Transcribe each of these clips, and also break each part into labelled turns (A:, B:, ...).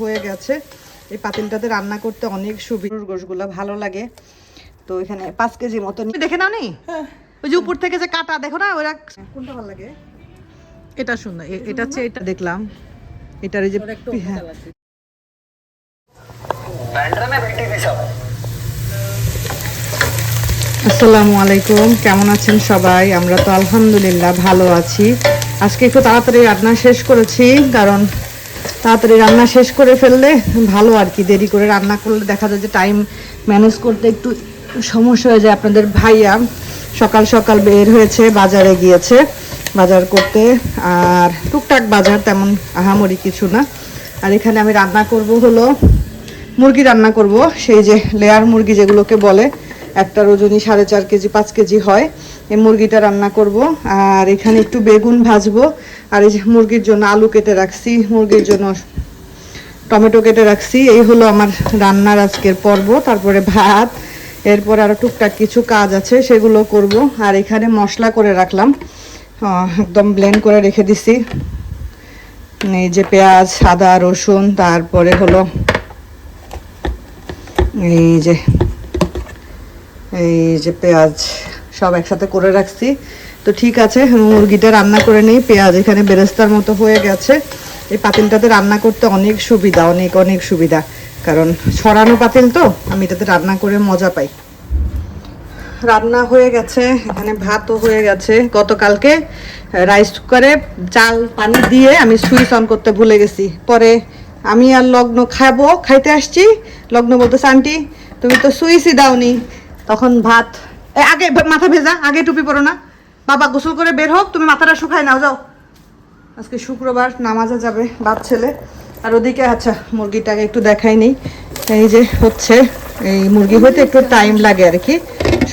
A: হয়ে গেছে। এই পাতিলটাতে রান্না করতে অনেক সুবিধা গোশগুলো ভালো লাগে। তো এখানে পাঁচ কেজি মতো দেখে নাও নি ওই যে উপর থেকে যে কাটা দেখো না ওরা কোনটা ভালো লাগে? এটা সুন্দর এটা হচ্ছে এটা দেখলাম। এটার এই যে হ্যাঁ। আসসালামু আলাইকুম কেমন আছেন সবাই? আমরা তো আলহামদুলিল্লাহ ভালো আছি। আজকে একটু তাড়াতাড়ি রান্না শেষ করেছি কারণ তাড়াতাড়ি রান্না শেষ করে ফেললে ভালো আর কি, দেরি করে রান্না করলে দেখা যায় যে টাইম ম্যানেজ করতে একটু সমস্যা হয়ে যায়। আপনাদের ভাইয়া সকাল সকাল বের হয়েছে, বাজারে গিয়েছে, বাজার করতে। আর টুকটাক বাজার, তেমন আহামরি কিছু না। আর এখানে আমি রান্না করব হলো, মুরগি রান্না করব, সেই যে লেয়ার মুরগি যেগুলোকে বলে একটার ওজনই সাড়ে চার কেজি, পাঁচ কেজি হয়। এই মুরগিটা রান্না করব, আর এখানে একটু বেগুন ভাজবো। আর এই মুরগির জন্য আলু কেটে রাখছি, মুরগির জন্য টমেটো কেটে রাখছি। এই হলো আমার রান্নার আজকের পর্ব, তারপরে ভাত, এরপরে আরও টুকটাক কিছু কাজ আছে, সেগুলো করব। আর এখানে মশলা করে রাখলাম। একদম ব্লেন্ড করে রেখে দিছি। এই যে পেঁয়াজ সাদা রসুন, তারপরে হলো এই যে এই যে পেঁয়াজ সব একসাথে করে রাখছি। তো ঠিক আছে, মুরগিটা রান্না করে নিই, পেঁয়াজ এখানে বেরেস্তার মতো হয়ে গেছে। এই পাতিলটাতে রান্না করতে অনেক সুবিধা, অনেক অনেক সুবিধা। কারণ ছড়ানো পাতিল তো, আমি এটাতে রান্না করে মজা পাই। রান্না হয়ে গেছে, এখানে ভাতও হয়ে গেছে। গতকালকে রাইস কুকারে চাল, পানি দিয়ে আমি সুইচ অন করতে ভুলে গেছি। পরে আমি আর লগ্ন খাব, খাইতে আসছি। লগ্ন বলতেছে, আন্টি, তুমি তো সুইচই দাওনি। তখন ভাত আগে মাথা ভেজা, আগে টুপি পরো না। বাবা গোসল করে বের হোক, তুমি মাথাটা শুকায় নাও, যাও। আজকে শুক্রবার, নামাজে যাবে বাপ ছেলে। আর ওদিকে আচ্ছা মুরগিটাকে একটু দেখাই নেই। এই যে হচ্ছে, এই মুরগি হইতে একটু টাইম লাগে আর কি।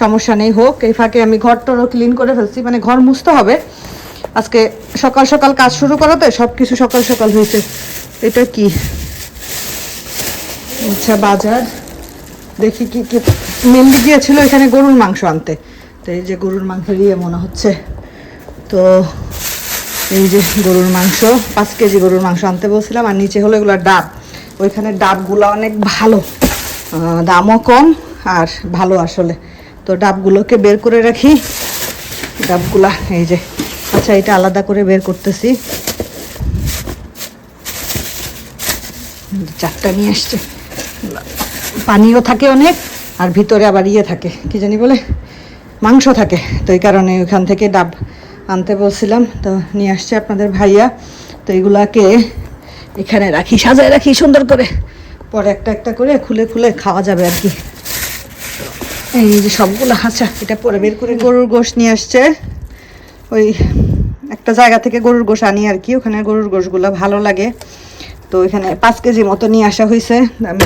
A: সমস্যা নেই, হোক, এই ফাঁকে আমি ঘর টরও ক্লিন করে ফেলছি। মানে ঘর মুছতে হবে। আজকে সকাল সকাল কাজ শুরু করাতে সব কিছু সকাল সকাল হয়েছে। এটা কি? আচ্ছা বাজার। দেখি কি কি, মেনলি গিয়েছিল এখানে গরুর মাংস আনতে। তো এই যে গরুর মাংস দিয়ে মনে হচ্ছে, তো এই যে গরুর মাংস, পাঁচ কেজি গরুর মাংস আনতে বলছিলাম, আর নিচে হলো এগুলো ডাব। ওইখানে ডাবগুলো অনেক ভালো দামও কম আর ভালো আসলে। তো ডাবগুলোকে বের করে রাখি। ডাবগুলা, এই যে আচ্ছা এটা আলাদা করে বের করতেছি। চারটা নিয়ে আসছে। পানিও থাকে অনেক আর ভিতরে আবার ইয়ে থাকে কি জানি বলে মাংস থাকে। তো এই কারণে ওখান থেকে ডাব আনতে বলছিলাম তো নিয়ে আসছে আপনাদের ভাইয়া। তো এগুলাকে এখানে রাখি সাজায় রাখি সুন্দর করে। পরে একটা একটা করে খুলে খুলে খাওয়া যাবে আর কি। এই যে সবগুলো আচ্ছা এটা পরে বের করে গরুর গোশ নিয়ে আসছে। ওই একটা জায়গা থেকে গরুর গোশ আনি আর কি ওখানে গরুর গোশগুলো ভালো লাগে। তো এখানে পাঁচ কেজি মতো নিয়ে আসা হয়েছে আমি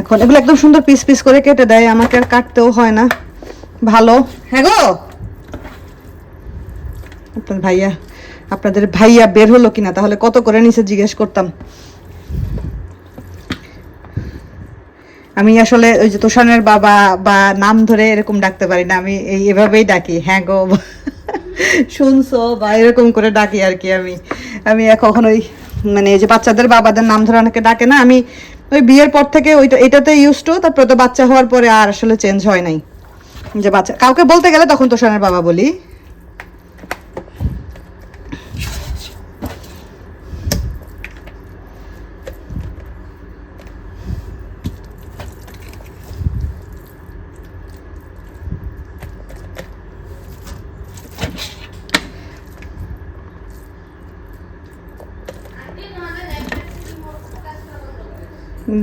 A: এখন। এগুলো একদম সুন্দর পিস পিস করে কেটে দেয়, আমাকে আর কাটতেও হয় না। ভালো। হ্যাঁ গো? আপনার ভাইয়া, আপনাদের ভাইয়া বের হলো কিনা? তাহলে কত করে নিচে জিজ্ঞেস করতাম। আমি আসলে ওই যে তোষানের বাবা বা নাম ধরে এরকম ডাকতে পারি না, আমি এই এভাবেই ডাকি। হ্যাঁ গো? শুনছো? বা এরকম করে ডাকি আর কি আমি। আমি কখনোই মানে এই যে বাচ্চাদের বাবাদের নাম ধরে অনেকে ডাকে না, আমি ওই বিয়ের পর থেকে ওইটা, এটাতে ইউজ টু তারপরে তো বাচ্চা হওয়ার পরে আর আসলে চেঞ্জ হয় নাই। যে বাচ্চা, কাউকে বলতে গেলে তখন তোষণের বাবা বলি।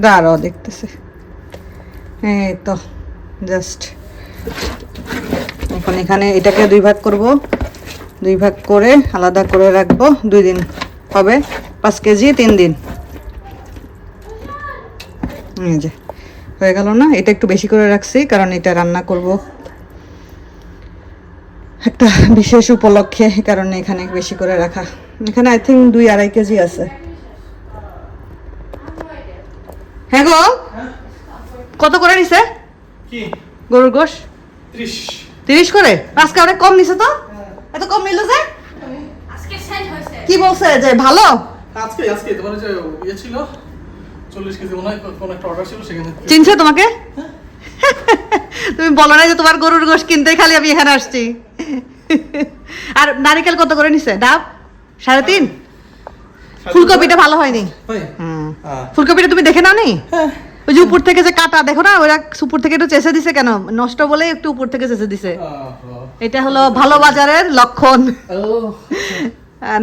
A: দাঁড়াও, দেখতেছে। এই তো জাস্ট এখন এখানে এটাকে দুই ভাগ করব। দুই ভাগ করে আলাদা করে রাখব। দুই দিন হবে, পাঁচ কেজি, তিন দিন। যে, হয়ে গেল না? এটা একটু বেশি করে রাখছি, কারণ এটা রান্না করব। একটা বিশেষ উপলক্ষে কারণে এখানে বেশি করে রাখা। এখানে আই থিঙ্ক দুই আড়াই কেজি আছে। হ্যাঁ গো। কত করে নিছে?
B: কি?
A: গরুর গোশ?
B: ত্রিশ।
A: তিরিশ করে? আজকে অনেক কম নিছে তো? এত কম নিল যে?
C: আজকে সেল হয়েছে।
A: কি বলছে যে ভালো?
B: আজকে আজকে তোমার যে ইয়ে ছিল চল্লিশ কেজি মনে হয় কোন একটা অর্ডার ছিল সেখানে
A: চিনছে তোমাকে? তুমি বলো না যে তোমার গরুর গোশ কিনতে খালি আমি এখানে আসছি। আর নারিকেল কত করে নিছে? ডাব? সাড়ে তিন? ফুলকপিটা ভালো হয়নি।
B: হ্যাঁ।
A: ফুলকপিটা তুমি দেখে নাও নি ওই যে উপর থেকে যে কাটা দেখো না ওরা উপর থেকে একটু চেষে দিছে কেন? নষ্ট বলে একটু উপর থেকে চেষে দিছে। এটা হলো ভালো বাজারের লক্ষণ।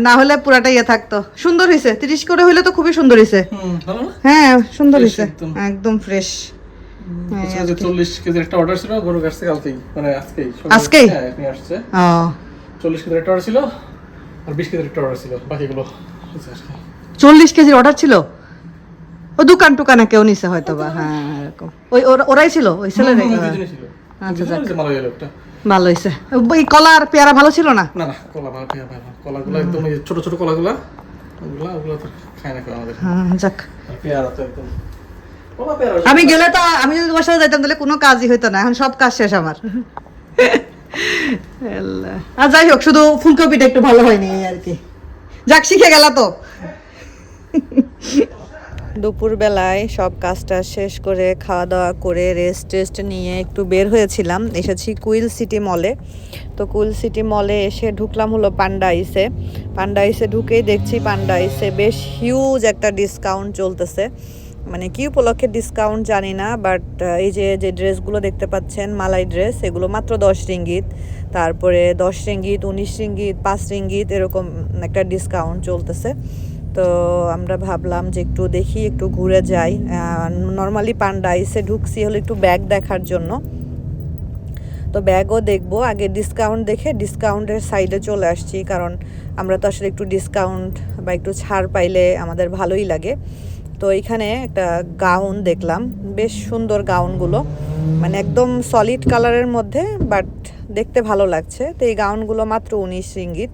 A: না হলে পুরাটা ইয়ে থাকতো। সুন্দর হয়েছে তিরিশ করে হইলে তো খুবই সুন্দর হয়েছে হ্যাঁ সুন্দর হয়েছে
B: একদম।
A: ফ্রেশ
B: চল্লিশ কেজির একটা অর্ডার ছিল গরু কালকেই। মানে আজকেই।
A: আজকেই?
B: হ্যাঁ আসছে। চল্লিশ কেজির একটা অর্ডার ছিল আর বিশ কেজির একটা অর্ডার ছিল বাকিগুলো।
A: চল্লিশ কেজির অর্ডার ছিল? ও দোকান টুকানে কেউ নিছে হয়তো বা হ্যাঁ এরকম। ওই ওরাই ছিল ওই
B: হুম,
A: আচ্ছা, ভালো হয়েছে। ওই কলা আর পেয়ারা ভালো ছিল না?
B: না না কলা ভালো ভালো ভালো। কলাগুলো একদম ছোট ছোট কলাগুলা ওগুলা ওগুলো তো খায় না কেউ আমাদের।
A: হ্যাঁ, যাক।
B: পেয়ারা তো একদম কলা পেয়ারা
A: আমি গেলে তো আমি যদি তোমার সাথে যাইতাম তাহলে কোনো কাজই হইতো না। এখন সব কাজ শেষ আমার। আর যাই হোক শুধু ফুলকপিটা একটু ভালো হয়নি আর কি। যাক, শিখে গেল তো। দুপুর বেলায় সব কাজটা শেষ করে খাওয়া দাওয়া করে রেস্ট টেস্ট নিয়ে একটু বের হয়েছিলাম। এসেছি কুইল সিটি মলে। তো কুইল সিটি মলে এসে ঢুকলাম হলো পান্ডা আইসে। পান্ডা আইসে ঢুকেই দেখছি পান্ডা আইসে। বেশ হিউজ একটা ডিসকাউন্ট চলতেছে। মানে কি উপলক্ষে ডিসকাউন্ট জানি না বাট এই যে যে ড্রেসগুলো দেখতে পাচ্ছেন, মালাই ড্রেস এগুলো মাত্র দশ রিঙ্গিত। তারপরে দশ রিঙ্গিত, উনিশ রিঙ্গিত, পাঁচ রিঙ্গিত, এরকম একটা ডিসকাউন্ট চলতেছে। তো আমরা ভাবলাম যে একটু দেখি, একটু ঘুরে যাই। নর্মালি পান্ডা আইসে ঢুকছি হলে একটু ব্যাগ দেখার জন্য। তো ব্যাগও দেখব। আগে ডিসকাউন্ট দেখে ডিসকাউন্টের সাইডে চলে আসছি, কারণ আমরা তো আসলে একটু ডিসকাউন্ট বা একটু ছাড় পাইলে আমাদের ভালোই লাগে। তো এখানে একটা গাউন দেখলাম। বেশ সুন্দর গাউনগুলো। মানে একদম সলিড কালারের মধ্যে বাট দেখতে ভালো লাগছে। তো এই গাউনগুলো মাত্র উনিশ ইঙ্গিত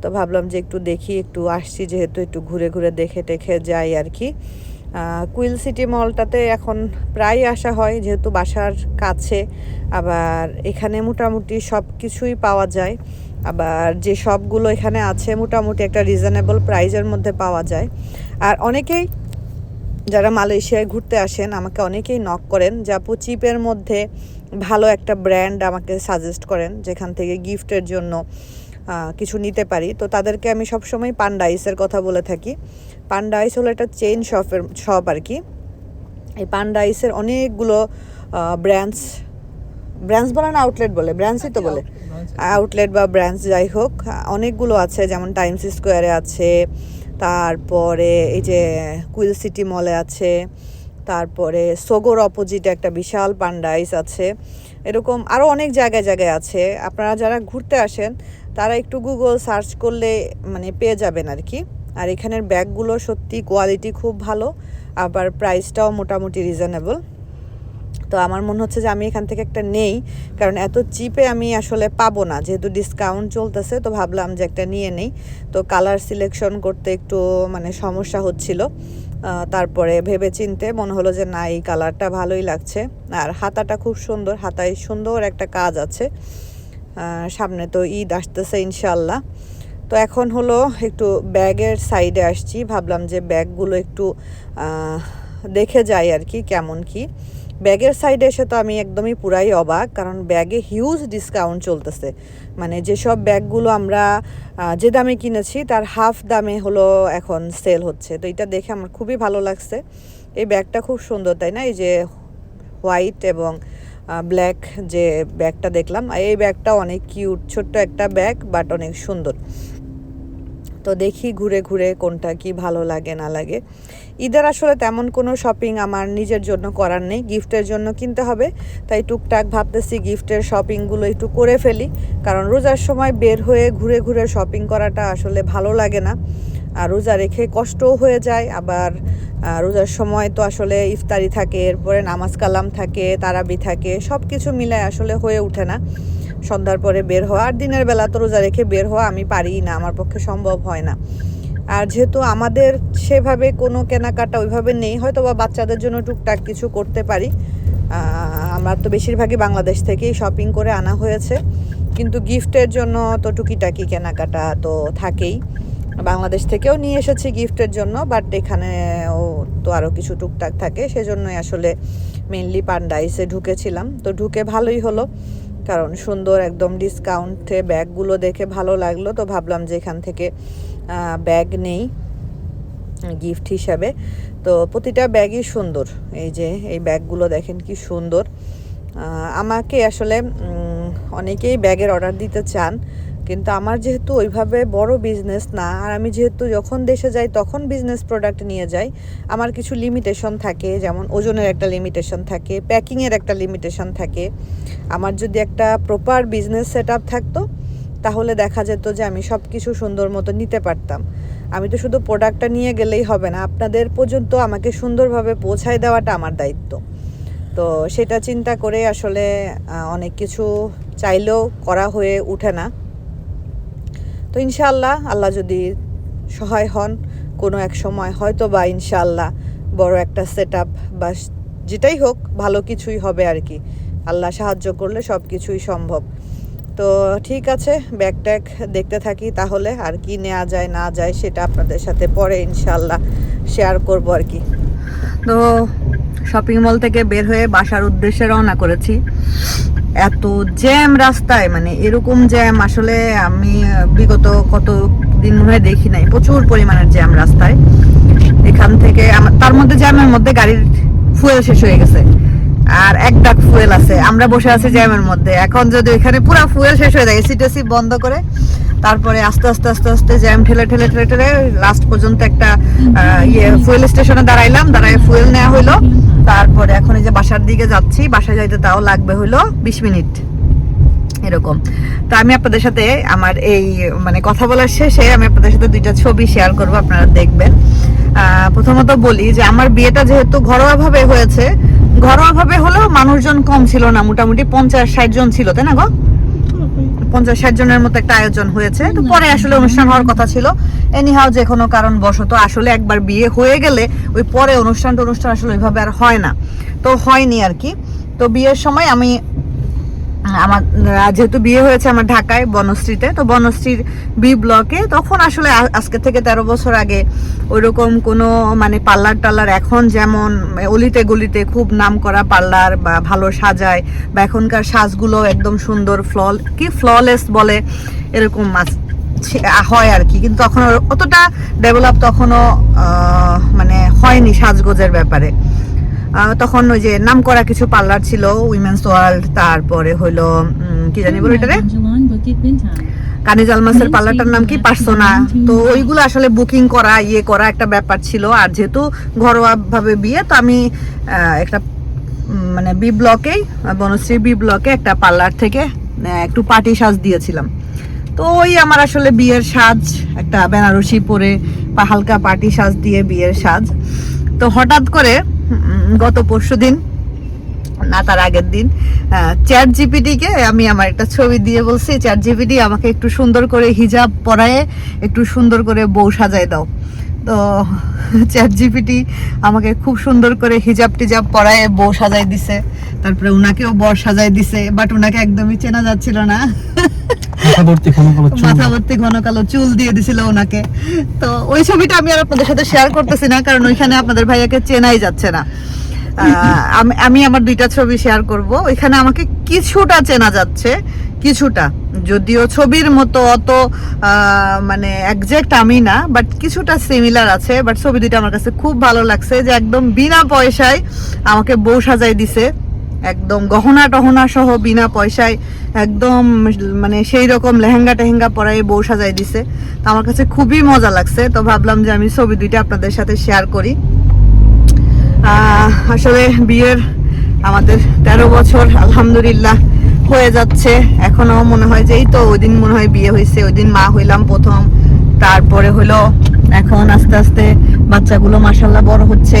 A: তো ভাবলাম যে একটু দেখি, একটু আসছি যেহেতু একটু ঘুরে ঘুরে দেখে টেখে যাই আর কি। কুইল সিটি মলটাতে এখন প্রায় আসা হয়, যেহেতু বাসার কাছে। আবার এখানে মোটামুটি সব কিছুই পাওয়া যায়। আবার যে সবগুলো এখানে আছে, মোটামুটি একটা রিজনেবল প্রাইজের মধ্যে পাওয়া যায়। আর অনেকেই যারা মালয়েশিয়ায় ঘুরতে আসেন আমাকে অনেকেই নক করেন যে আপু চিপের মধ্যে ভালো একটা ব্র্যান্ড আমাকে সাজেস্ট করেন যেখান থেকে গিফটের জন্য কিছু নিতে পারি। তো তাদেরকে আমি সবসময় পান্ডা আইসের কথা বলে থাকি। পান্ডা আইস হলো একটা চেইন শপের শপ আর কি। এই পান্ডা আইসের অনেকগুলো ব্র্যান্ডস ব্র্যান্ডস বলে না আউটলেট বলে? ব্র্যান্ডসই তো বলে। আউটলেট বা ব্র্যান্ডস যাই হোক অনেকগুলো আছে যেমন টাইমস স্কোয়ারে আছে তারপরে এই যে কুইল সিটি মলে আছে, তারপরে সোগোর অপোজিটে একটা বিশাল পান্ডাইস আছে, এরকম আরও অনেক জায়গায় জায়গায় আছে। আপনারা যারা ঘুরতে আসেন, তারা একটু গুগল সার্চ করলে মানে পেয়ে যাবেন আর কি। আর এখানের ব্যাগগুলো সত্যি কোয়ালিটি খুব ভালো, আবার প্রাইসটাও মোটামুটি রিজনেবল তো আমার মনে হচ্ছে যে আমি এখান থেকে একটা নেই, কারণ এত চিপে আমি আসলে পাবো না। যেহেতু ডিসকাউন্ট চলতেছে, তো ভাবলাম যে একটা নিয়ে নেই। তো কালার সিলেকশন করতে একটু মানে সমস্যা হচ্ছিল। তারপরে ভেবে চিনতে মনে হলো যে না, এই কালারটা ভালোই লাগছে। আর হাতাটা খুব সুন্দর, হাতায় সুন্দর একটা কাজ আছে। সামনে তো ঈদ আসতেছে ইনশাল্লাহ তো এখন হলো একটু ব্যাগের সাইডে আসছি। ভাবলাম যে ব্যাগগুলো একটু দেখে যাই আর কি, কেমন কি। ব্যাগের সাইডে এসে তো আমি একদমই পুরাই অবাক, কারণ ব্যাগে হিউজ ডিসকাউন্ট চলতেছে। মানে যেসব ব্যাগগুলো আমরা যে দামে কিনেছি, তার হাফ দামে হলো এখন সেল হচ্ছে। তো এটা দেখে আমার খুবই ভালো লাগছে। এই ব্যাগটা খুব সুন্দর, তাই না? এই যে হোয়াইট এবং ব্ল্যাক যে ব্যাগটা দেখলাম এই ব্যাগটা অনেক কিউট ছোট্ট একটা ব্যাগ বাট অনেক সুন্দর। তো দেখি ঘুরে ঘুরে কোনটা কি ভালো লাগে, না লাগে। ঈদের আসলে তেমন কোনো শপিং আমার নিজের জন্য করার নেই গিফটের জন্য কিনতে হবে। তাই টুকটাক ভাবতেছি গিফটের শপিংগুলো একটু করে ফেলি। কারণ রোজার সময় বের হয়ে ঘুরে ঘুরে শপিং করাটা আসলে ভালো লাগে না। আর রোজা রেখে কষ্টও হয়ে যায়। আবার রোজার সময় তো আসলে ইফতারি থাকে, এরপরে নামাজ কালাম থাকে, তারাবি থাকে সব কিছু মিলায় আসলে হয়ে ওঠে না। সন্ধ্যার পরে বের হওয়া, আর দিনের বেলা তো রোজা রেখে বের হওয়া আমি পারি না, আমার পক্ষে সম্ভব হয় না। আর যেহেতু আমাদের সেভাবে কোনো কেনাকাটা ওইভাবে নেই, হয়তো বা বাচ্চাদের জন্য টুকটাক কিছু করতে পারি। আমার তো বেশিরভাগই বাংলাদেশ থেকেই শপিং করে আনা হয়েছে। কিন্তু গিফটের জন্য তো টুকিটাকি কেনাকাটা তো থাকেই। বাংলাদেশ থেকেও নিয়ে এসেছি গিফটের জন্য বাট এখানেও তো আরও কিছু টুকটাক থাকে। সেজন্যই আসলে মেনলি পান্ডাইসে ঢুকেছিলাম। তো ঢুকে ভালোই হলো, কারণ সুন্দর একদম ডিসকাউন্টে ব্যাগগুলো দেখে ভালো লাগল। তো ভাবলাম যে এখান থেকে ব্যাগ নেই গিফট হিসাবে। তো প্রতিটা ব্যাগই সুন্দর। এই যে, এই ব্যাগগুলো দেখেন কি সুন্দর। আমাকে আসলে অনেকেই ব্যাগের অর্ডার দিতে চান, কিন্তু আমার যেহেতু ওইভাবে বড় বিজনেস না, আর আমি যেহেতু যখন দেশে যাই তখন বিজনেস প্রোডাক্ট নিয়ে যাই, আমার কিছু লিমিটেশন থাকে, যেমন ওজনের একটা লিমিটেশন থাকে প্যাকিংয়ের একটা লিমিটেশন থাকে। আমার যদি একটা প্রপার বিজনেস সেট আপ থাকতো তাহলে দেখা যেত যে আমি সব কিছু সুন্দর মতো নিতে পারতাম। আমি তো শুধু প্রোডাক্টটা নিয়ে গেলেই হবে না, আপনাদের পর্যন্ত আমাকে সুন্দরভাবে পৌঁছায় দেওয়াটা আমার দায়িত্ব। তো সেটা চিন্তা করে আসলে অনেক কিছু চাইলেও করা হয়ে ওঠে না। তো ইনশাল্লাহ আল্লাহ যদি সহায় হন, কোনো এক সময় হয়তো বা ইনশাল্লাহ বড় একটা সেট আপ বা যেটাই হোক, ভালো কিছুই হবে আর কি। আল্লাহ সাহায্য করলে সব কিছুই সম্ভব। তো ঠিক আছে ব্যাগ ট্যাগ দেখতে থাকি তাহলে, আর কি নেওয়া যায়, না যায় সেটা আপনাদের সাথে পরে ইনশাল্লাহ শেয়ার করব আর কি। তো শপিং মল থেকে বের হয়ে বাসার উদ্দেশ্যে রওনা করেছি। এত জ্যাম রাস্তায় মানে এরকম জ্যাম আসলে আমি বিগত কত দিন ধরে দেখি নাই, প্রচুর পরিমাণের জ্যাম রাস্তায়। এখান থেকে আমার- তার মধ্যে জ্যামের মধ্যে গাড়ির ফুয়েল শেষ হয়ে গেছে। আর এক ডাক ফুয়েল আছে। আমরা বসে আছি জ্যামের মধ্যে। এখন যদি এখানে পুরো ফুয়েল শেষ হয়ে যায় এসি টেসি বন্ধ করে, তারপরে আস্তে আস্তে আস্তে আস্তে জ্যাম ঠেলে ঠেলে ঠেলে ঠেলে লাস্ট পর্যন্ত একটা ইয়ে ফুয়েল স্টেশনে দাঁড়াইলাম। দাঁড়ায় ফুয়েল নেওয়া হইল। তারপরে এখন এই যে বাসার দিকে যাচ্ছি। বাসায় যাইতে তাও লাগবে হইল বিশ মিনিট। এরকম। তো আমি আপনাদের সাথে আমার এই মানে কথা বলার শেষে আমি আপনাদের সাথে দুইটা ছবি শেয়ার করব, আপনারা দেখবেন। প্রথমত বলি যে আমার বিয়েটা যেহেতু ঘরোয়া ভাবে হয়েছে ঘরোয়া ভাবে হলেও মানুষজন কম ছিল না, মোটামুটি পঞ্চাশ ষাট জন ছিল, তাই না গো? পঞ্চাশ ষাট জনের মতো একটা আয়োজন হয়েছে। তো পরে আসলে অনুষ্ঠান হওয়ার কথা ছিল। এনিহাও যে কোনো কারণ বশত আসলে একবার বিয়ে হয়ে গেলে ওই পরে অনুষ্ঠান অনুষ্ঠান আসলে ওইভাবে আর হয় না। তো হয়নি আর কি। তো বিয়ের সময় আমি আমার যেহেতু বিয়ে হয়েছে আমার ঢাকায় বনশ্রীতে, তো বনশ্রীর বি ব্লকে, তখন আসলে আজকে থেকে তেরো বছর আগে ওইরকম কোনো মানে পার্লার টার্লার এখন যেমন, অলিতে গলিতে খুব নাম করা পার্লার বা ভালো সাজায়, বা এখনকার সাজগুলো একদম সুন্দর, ফ্লল, কি ফ্ললেস বলে এরকম আস- ছি- হয় আর কি। কিন্তু তখন অতটা ডেভেলপ তখনও মানে হয়নি সাজগোজের ব্যাপারে। তখন ওই যে নাম করা কিছু পার্লার ছিল উইমেন্স ওয়ার্ল্ড তারপরে উম, কি জানি বলো এটারে? কানিজ আলমাসের পার্লারটার নাম কি? পার্সোনা তো ওইগুলো আসলে বুকিং করা ইয়ে করা একটা ব্যাপার ছিল। আর যেহেতু ঘরোয়া ভাবে বিয়ে তো আমি একটা মানে বি ব্লকেই বনশ্রী বি ব্লকে একটা পার্লার থেকে একটু পার্টি সাজ দিয়েছিলাম। তো ওই আমার আসলে বিয়ের সাজ একটা বেনারসি পরে হালকা পার্টি সাজ দিয়ে বিয়ের সাজ। তো হঠাৎ করে গত পরশু দিন, না, তার আগের দিন চ্যাট জিপিটিকে আমি আমার একটা ছবি দিয়ে বলছি চ্যাট জিপিটি আমাকে একটু সুন্দর করে হিজাব পরায়ে, একটু সুন্দর করে বউ সাজায় দাও। তো চ্যাট জিপিটি আমাকে খুব সুন্দর করে হিজাব টিজাব পরায় বউ সাজাই দিছে। তারপরে ওনাকেও বর সাজাই দিছে বাট ওনাকে একদমই চেনা যাচ্ছিল না।
B: মাথা ভর্তি কোনো কোনো চুল।
A: মাথা ভর্তি ঘন কালো চুল দিয়ে দিছিল ওনাকে তো ওই ছবিটা আমি আর আপনাদের সাথে শেয়ার করতেছি না কারণ ওইখানে আপনাদের ভাইয়াকে চেনাই যাচ্ছে না। আমি- আমি আমার দুইটা ছবি শেয়ার করব। ওইখানে আমাকে কিছুটা চেনা যাচ্ছে, কিছুটা। যদিও ছবির মতো অত মানে একজ্যাক্ট আমি না বাট কিছুটা সিমিলার আছে। বাট ছবি দুইটা আমার কাছে খুব ভালো লাগছে যে একদম বিনা পয়সায় আমাকে বউ সাজাই দিছে। একদম গহনা টহনা সহ বিনা পয়সায় একদম মানে সেই রকম লেহেঙ্গা টেহেঙ্গা পরাই বউ সাজাই দিছে। তো আমার কাছে খুবই মজা লাগছে। তো ভাবলাম যে আমি ছবি দুইটা আপনাদের সাথে শেয়ার করি। আসলে বিয়ের আমাদের তেরো বছর, আলহামদুলিল্লাহ, হয়ে যাচ্ছে। এখনও মনে হয় যে এই তো ওই দিন মনে হয় বিয়ে হয়েছে ওই দিন মা হইলাম প্রথম। তারপরে হলো এখন আস্তে আস্তে বাচ্চাগুলো মাসাল্লাহ বড় হচ্ছে।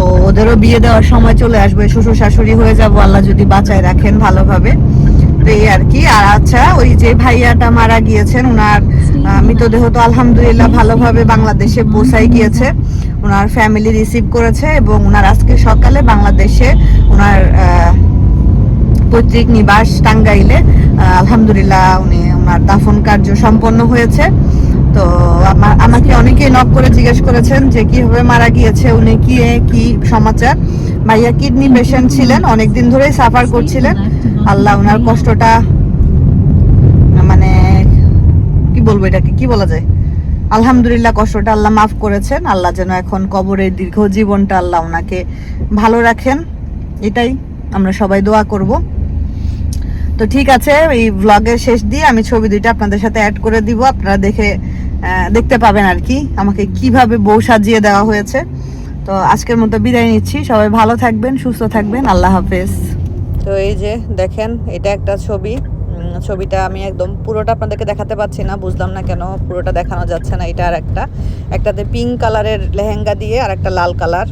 A: ও, ওদেরও বিয়ে দেওয়ার সময় চলে আসবে, শ্বশুর শাশুড়ি হয়ে যাব, আল্লাহ যদি বাঁচায় রাখেন ভালোভাবে। তো এই আর কি। আর আচ্ছা ওই যে ভাইয়াটা মারা গিয়েছেন ওনার মৃতদেহ তো আলহামদুলিল্লাহ ভালোভাবে বাংলাদেশে পৌঁছাই গিয়েছে। ওনার ফ্যামিলি রিসিভ করেছে এবং ওনার আজকে সকালে বাংলাদেশে ওনার পৈতৃক নিবাস টাঙ্গাইলে আলহামদুলিল্লাহ উনি ওনার দাফন কার্য সম্পন্ন হয়েছে। তো আমা- আমাকে অনেকেই নক করে জিজ্ঞেস করেছেন যে কীভাবে মারা গিয়েছে, উনি কি কি সমাচার। ভাইয়া কিডনি পেশেন্ট ছিলেন, অনেকদিন ধরেই সাফার করছিলেন। আল্লাহ ওনার কষ্টটা মানে কি বলব এটাকে, কি বলা যায়? আলহামদুলিল্লাহ, কষ্টটা আল্লাহ মাফ করেছেন। আল্লাহ যেন এখন কবরের দীর্ঘ জীবনটা আল্লাহ ওনাকে ভালো রাখেন। এটাই আমরা সবাই দোয়া করব। তো ঠিক আছে, এই ব্লগের শেষ দিয়ে আমি ছবি দুইটা আপনাদের সাথে অ্যাড করে দিব। আপনারা দেখে দেখতে পাবেন আর কি, আমাকে কীভাবে বউ সাজিয়ে দেওয়া হয়েছে। তো আজকের মতো বিদায় নিচ্ছি। সবাই ভালো থাকবেন, সুস্থ থাকবেন। আল্লাহ হাফেজ। তো এই যে দেখেন, এটা একটা ছবি। ছবিটা আমি একদম পুরোটা আপনাদেরকে দেখাতে পাচ্ছি না, বুঝলাম না কেন পুরোটা দেখানো যাচ্ছে না, এটা আর একটা। একটাতে পিঙ্ক কালারের লেহেঙ্গা দিয়ে আর একটা লাল কালার